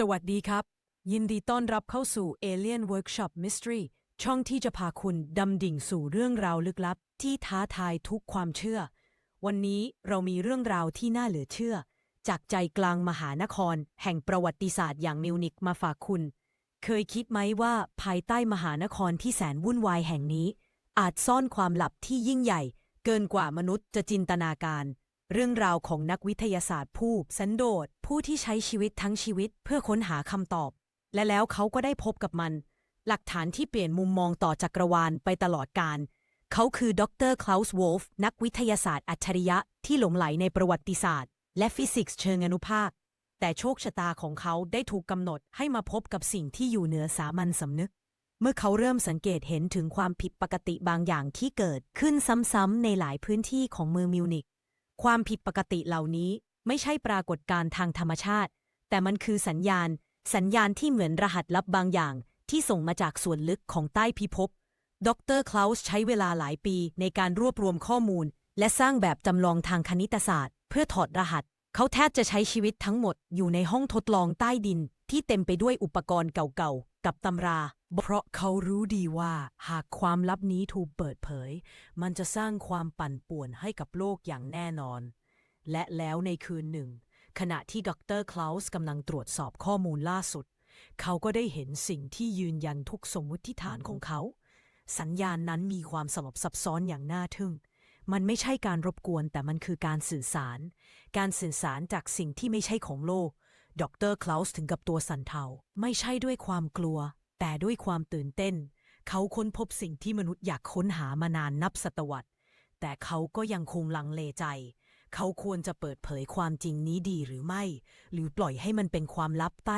สวัสดีครับ ยินดีต้อนรับเข้าสู่ Alien Workshop Mystery ช่องที่จะพาคุณดำดิ่งสู่เรื่องราวลึกลับ ที่ท้าทายทุกความเชื่อ วันนี้เรามีเรื่องราวที่น่าเหลือเชื่อ จากใจกลางมหานคร แห่งประวัติศาสตร์อย่างมิวนิกมาฝากคุณ เคยคิดไหมว่าภายใต้มหานครที่แสนวุ่นวายแห่งนี้ อาจซ่อนความลับที่ยิ่งใหญ่ เกินกว่ามนุษย์จะจินตนาการ เรื่องราวของนักวิทยาศาสตร์ผู้สันโดษผู้ที่ใช้ชีวิตทั้งชีวิตเพื่อค้นหาคำตอบ และแล้วเขาก็ได้พบกับมัน หลักฐานที่เปลี่ยนมุมมองต่อจักรวาลไปตลอดกาลเขาคือดรคลาสวอลฟนักวิทยาศาสตร์อัจฉริยะที่หลงไหลในประวัติศาสตร์ และฟิสิกส์เชิงอนุภาค แต่โชคชะตาของเขาได้ถูกกำหนดให้มาพบกับสิ่งที่อยู่เหนือสามัญสำนึก เมื่อเขาเริ่มสังเกตเห็นถึงความผิดปกติบางอย่างที่เกิดขึ้นซ้ำๆในหลายพื้นที่ของเมืองมิวนิก ความผิดปกติเหล่านี้ไม่ใช่ปรากฏการณ์ทางธรรมชาติ แต่มันคือสัญญาณ สัญญาณที่เหมือนรหัสลับบางอย่าง ที่ส่งมาจากส่วนลึกของใต้พิภพ ดรคลาสใช้เวลาหลายปีในการรวบรวมข้อมูล และสร้างแบบจำลองทางคณิตศาสตร์ เพื่อถอดรหัส เขาแทบจะใช้ชีวิตทั้งหมดอยู่ในห้องทดลองใต้ดิน ที่เต็มไปด้วยอุปกรณ์เก่าๆ กับตำราเพราะเขารู้ดีว่าหากความลับนี้ถูกเปิดเผย มันจะสร้างความปั่นป่วนให้กับโลกอย่างแน่นอน และแล้วในคืนหนึ่ง ขณะที่ดรคลาสกำลังตรวจสอบข้อมูลล่าสุด เขาก็ได้เห็นสิ่งที่ยืนยันทุกสมมติฐานของเขา สัญญาณนั้นมีความสลับซับซ้อนอย่างน่าทึ่ง มันไม่ใช่การรบกวนแต่มันคือการสื่อสาร การสื่อสารจากสิ่งที่ไม่ใช่ของโลกดรคลาสถึงกับตัวสั่นเทา ไม่ใช่ด้วยความกลัว แต่ด้วยความตื่นเต้น เขาค้นพบสิ่งที่มนุษย์อยากค้นหามานานนับศตวรรษ แต่เขาก็ยังคงลังเลใจ เขาควรจะเปิดเผยความจริงนี้ดีหรือไม่ หรือปล่อยให้มันเป็นความลับใต้